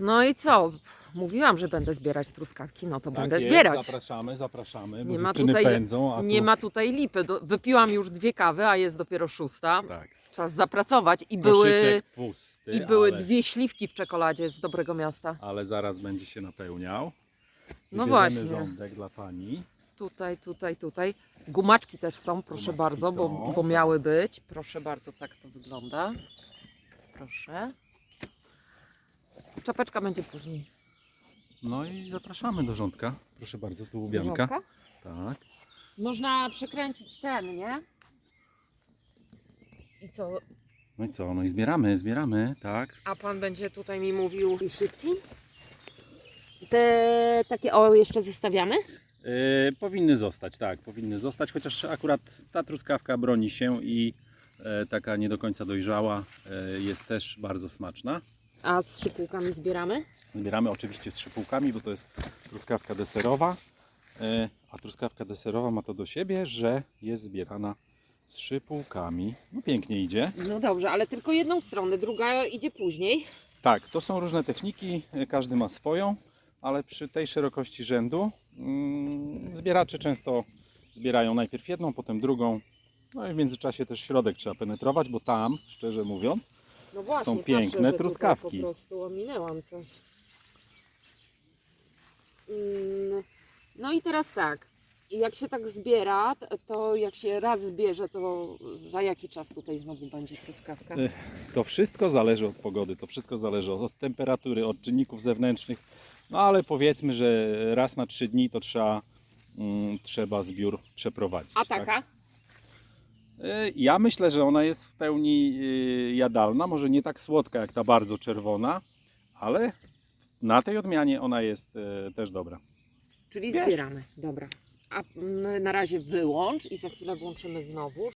No i co? Mówiłam, że będę zbierać truskawki, no to Tak będę jest, zbierać. Zapraszamy, zapraszamy. Nie ma tutaj- pędzą, a Nie tu... ma tutaj lipy. Do, wypiłam już dwie kawy, a jest dopiero szósta. Tak. Czas zapracować. I były, Koszyczek pusty, i były ale, dwie śliwki w czekoladzie z dobrego miasta. ale zaraz będzie się napełniał. No właśnie. rządek dla pani. Tutaj, tutaj, tutaj. Gumaczki też są, proszę Gumaczki bardzo, bo, są. bo miały być. Proszę bardzo, tak to wygląda. Proszę. Czapeczka będzie później. No i zapraszamy do rządka. Proszę bardzo, tu łubianka. Tak. Można przekręcić ten, nie? I co? No i co? No i zbieramy, zbieramy, tak. A pan będzie tutaj mi mówił i szybciej? Te takie o jeszcze zostawiamy? Yy, powinny zostać, tak, powinny zostać, chociaż akurat ta truskawka broni się i e, taka nie do końca dojrzała e, jest też bardzo smaczna. A z szypułkami zbieramy? Zbieramy oczywiście z szypułkami, bo to jest truskawka deserowa, e, a truskawka deserowa ma to do siebie, że jest zbierana z szypułkami. No pięknie idzie. No dobrze, ale tylko jedną stronę, druga idzie później. Tak, to są różne techniki, e, każdy ma swoją, ale przy tej szerokości rzędu mm, zbieracze często zbierają najpierw jedną, potem drugą. No i w międzyczasie też środek trzeba penetrować, bo tam, szczerze mówiąc, No właśnie, Są patrzę, piękne że tutaj truskawki. Po prostu ominęłam coś. Mm, No i teraz tak. Jak się tak zbiera, to jak się raz zbierze, to za jaki czas tutaj znowu będzie truskawka? To wszystko zależy od pogody, to wszystko zależy od, temperatury, od czynników zewnętrznych. No ale powiedzmy, że raz na trzy dni to trzeba, mm, trzeba zbiór przeprowadzić. A tak? taka? Y, Ja myślę, że ona jest w pełni y, jadalna, może nie tak słodka jak ta bardzo czerwona, ale na tej odmianie ona jest y, też dobra. Czyli Wiesz. zbieramy. Dobra. A na razie wyłącz i za chwilę włączymy znowu,